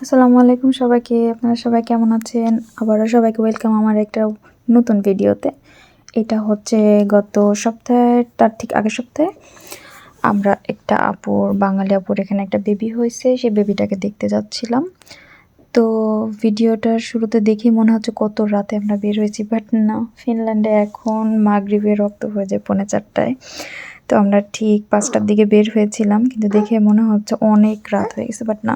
আসসালামু আলাইকুম সবাইকে। আপনারা সবাই কেমন আছেন? আবারও সবাইকে ওয়েলকাম আমার একটা নতুন ভিডিওতে এটা হচ্ছে গত সপ্তাহে তার ঠিক আগের সপ্তাহে আমরা একটা আপুর, বাঙালি আপুর এখানে একটা বেবি হয়েছে। সেই বেবিটাকে দেখতে যাচ্ছিলাম। তো ভিডিওটার শুরুতে দেখি মনে হচ্ছে কত রাতে আমরা বের হয়েছি বাট না ফিনল্যান্ডে এখন মাগরিবে রক্ত হয়ে যায় পৌনে চারটায়। তো আমরা ঠিক পাঁচটার দিকে বের হয়েছিলাম, কিন্তু দেখে মনে হচ্ছে অনেক রাত হয়ে গেছে বাট না।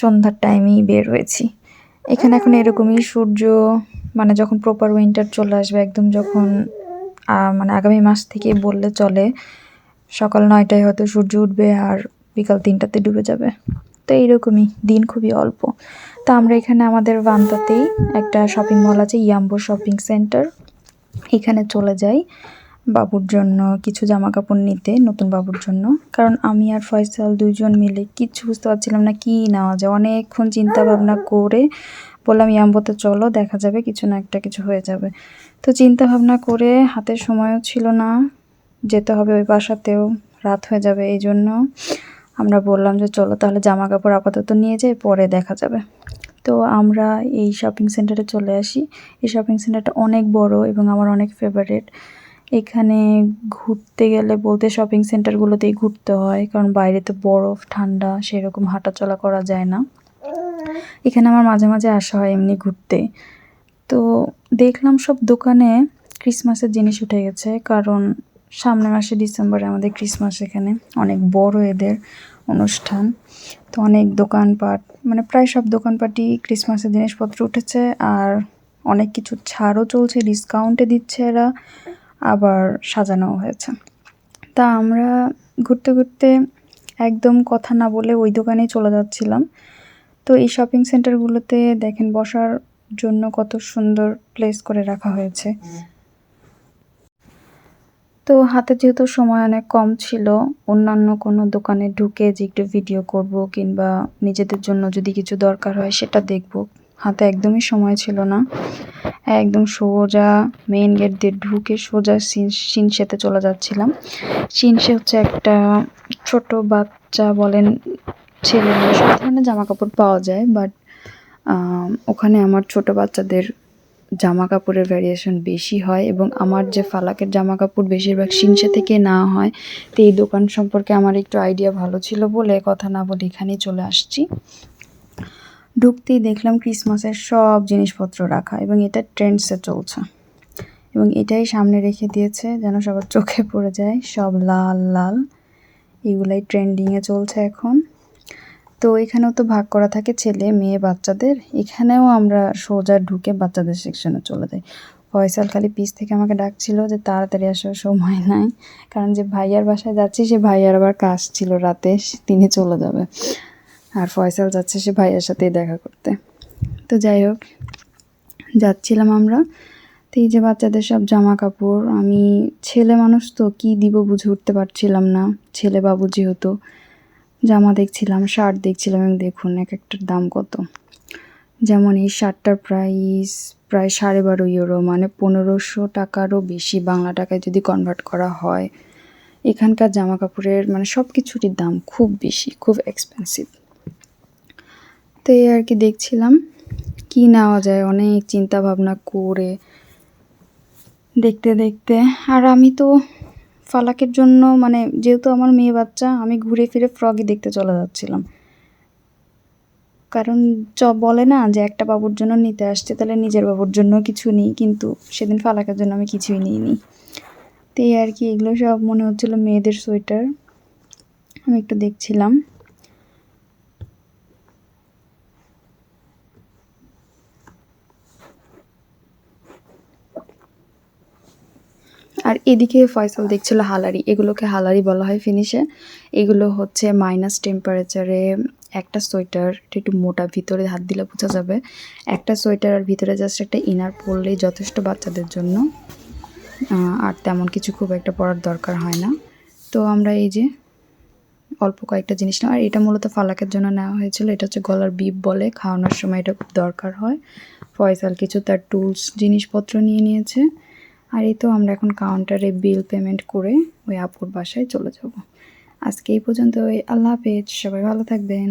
সন্ধ্যার টাইমেই বের হয়েছি। এখানে এখন এরকমই সূর্য মানে যখন প্রপার উইন্টার চলে আসবে, একদম যখন মানে আগামী মাস থেকে বললে চলে, সকাল নয়টায় হয়তো সূর্য উঠবে আর বিকাল তিনটাতে ডুবে যাবে। তো এইরকমই, দিন খুবই অল্প। তো আমরা এখানে আমাদের বান্তাতেই একটা শপিং মল আছে, ইয়াম্বো শপিং সেন্টার এখানে চলে যাই। বাবুর জন্য কিছু জামা কাপড় নিতে, নতুন বাবুর জন্য। কারণ আমি আর ফয়সাল দুজন মিলে কিচ্ছু বুঝতে পারছিলাম না কি নেওয়া যায়। অনেকক্ষণ চিন্তা ভাবনা করে বললাম ইয়াম্বোতে চলো, দেখা যাবে, কিছু না একটা কিছু হয়ে যাবে। তো চিন্তা ভাবনা করে হাতে সময়ও ছিল না, যেতে হবে ওই বাসাতেও, রাত হয়ে যাবে এই জন্য। আমরা বললাম যে, চলো তাহলে জামা কাপড় আপাতত নিয়ে যাই পরে দেখা যাবে। তো আমরা এই শপিং সেন্টারে চলে আসি। এই শপিং সেন্টারটা অনেক বড় এবং আমার অনেক ফেভারেট এখানে ঘুরতে গেলে বলতে শপিং সেন্টারগুলোতেই ঘুরতে হয়, কারণ বাইরে তো বরফ, ঠান্ডা, সেরকম হাঁটাচলা করা যায় না। এখানে আমার মাঝে মাঝে আসা হয় এমনি ঘুরতে। তো দেখলাম সব দোকানে ক্রিসমাসের জিনিস উঠে গেছে, কারণ সামনের মাসে ডিসেম্বরে আমাদের ক্রিসমাস এখানে, অনেক বড় এদের অনুষ্ঠান। তো অনেক দোকানপাট মানে প্রায় সব দোকানপাটই ক্রিসমাসের জিনিসপত্র উঠেছে, আর অনেক কিছু ছাড়ও চলছে ডিসকাউন্টে দিচ্ছে এরা। আবার সাজানো হয়েছে। তা আমরা ঘুরতে ঘুরতে একদম কথা না বলে ওই দোকানেই চলে যাচ্ছিলাম। তো এই শপিং সেন্টারগুলোতে দেখেন বসার জন্য কত সুন্দর প্লেস করে রাখা হয়েছে। তো হাতে যেহেতু সময় অনেক কম ছিল, অন্যান্য কোনো দোকানে ঢুকে যে একটু ভিডিও করব কিংবা নিজেদের জন্য যদি কিছু দরকার হয় সেটা দেখব। হাতে একদমই সময় ছিল না। একদম সোজা মেইন গেট দিয়ে ঢুকে সোজা সিনসেতে চলে যাচ্ছিলাম। সিনসে হচ্ছে একটা ছোট বাচ্চা বলেন, ছেলে সব ধরনের জামা কাপড় পাওয়া যায় বাট ওখানে আমার ছোট বাচ্চাদের জামা কাপড়ের ভ্যারিয়েশন বেশি হয় এবং আমার যে ফালাকের জামা কাপড় বেশিরভাগ সিনসে থেকে না হয়, তো এই দোকান সম্পর্কে আমার একটু আইডিয়া ভালো ছিল বলে কথা না বলে এখানেই চলে আসছি। ঢুকতেই দেখলাম ক্রিসমাসের সব জিনিসপত্র রাখা এবং এটা ট্রেন্ডসে চলছে। এবং এটাই সামনে রেখে দিয়েছে যেন সবার চোখে পড়ে যায় সব লাল লাল। এগুলাই ট্রেন্ডিংয়ে চলছে এখন। তো এখানেও তো ভাগ করা থাকে ছেলে, মেয়ে, বাচ্চাদের। এখানেও আমরা সোজা ঢুকে বাচ্চাদের সেকশনে চলে যাই। ফয়সাল খালি পিস থেকে আমাকে ডাকছিল যে তাড়াতাড়ি আসার সময় নাই। কারণ যে ভাইয়ার বাসায় যাচ্ছি, সে ভাইয়ার আবার কাজ ছিল রাতে তিনি চলে যাবে। আর ফয়সাল যাচ্ছে সে ভাইয়ের সাথেই দেখা করতে। তো যাই হোক, যাচ্ছিলাম আমরা। তো এই যে বাচ্চাদের সব জামা কাপড় আমি ছেলে মানুষ তো, কি দিব বুঝে উঠতে পারছিলাম না। ছেলে বাবু যেহেতু, জামা দেখছিলাম, শার্ট দেখছিলাম এবং দেখুন এক একটার দাম কত। যেমন এই শার্টটার প্রাইস প্রায় সাড়ে বারো ইউরো মানে পনেরোশো টাকারও বেশি বাংলা টাকায় যদি কনভার্ট করা হয়। এখানকার জামা কাপড়ের মানে সব কিছুরই দাম খুব বেশি, খুব এক্সপেন্সিভ তো এই আর কি দেখছিলাম কি নেওয়া যায়, অনেক চিন্তা ভাবনা করে দেখতে দেখতে। আর আমি তো ফালাকের জন্য মানে যেহেতু আমার মেয়ে বাচ্চা, আমি ঘুরে ফিরে ফ্রগই দেখতে চলে যাচ্ছিলাম। কারণ চ, বলে না যে একটা বাবুর জন্য নিতে আসছে, তাহলে নিজের বাবুর জন্য কিছু নিই, কিন্তু সেদিন ফালাকের জন্য আমি কিছুই নিইনি। তো এই আর কি এগুলো সব মনে হচ্ছিল মেয়েদের সোয়েটার, আমি একটু দেখছিলাম। আর এদিকে ফয়সাল দেখছিল হালারি। এগুলোকে হালারি বলা হয় ফিনিশে। এগুলো হচ্ছে মাইনাস টেম্পারেচারে একটা সোয়েটার একটু মোটা, ভিতরে হাত দিলে বোঝা যাবে। একটা সোয়েটার আর ভিতরে জাস্ট একটা ইনার পরলেই যথেষ্ট বাচ্চাদের জন্য। আর তেমন কিছু খুব একটা পরার দরকার হয় না। তো আমরা এই যে অল্প কয়েকটা জিনিস না আর এটা মূলত ফালাকের জন্য নেওয়া হয়েছিল। এটা হচ্ছে গলার বিপ বলে, খাওয়ানোর সময় এটা খুব দরকার হয়। ফয়সাল কিছু তার টুলস জিনিসপত্র নিয়ে নিয়েছে। আর এই তো আমরা এখন কাউন্টারে বিল পেমেন্ট করে ওই আপুর বাসায় চলে যাব। আজকে এই পর্যন্ত ওই আল্লাহ হাফেজ। সবাই ভালো থাকবেন।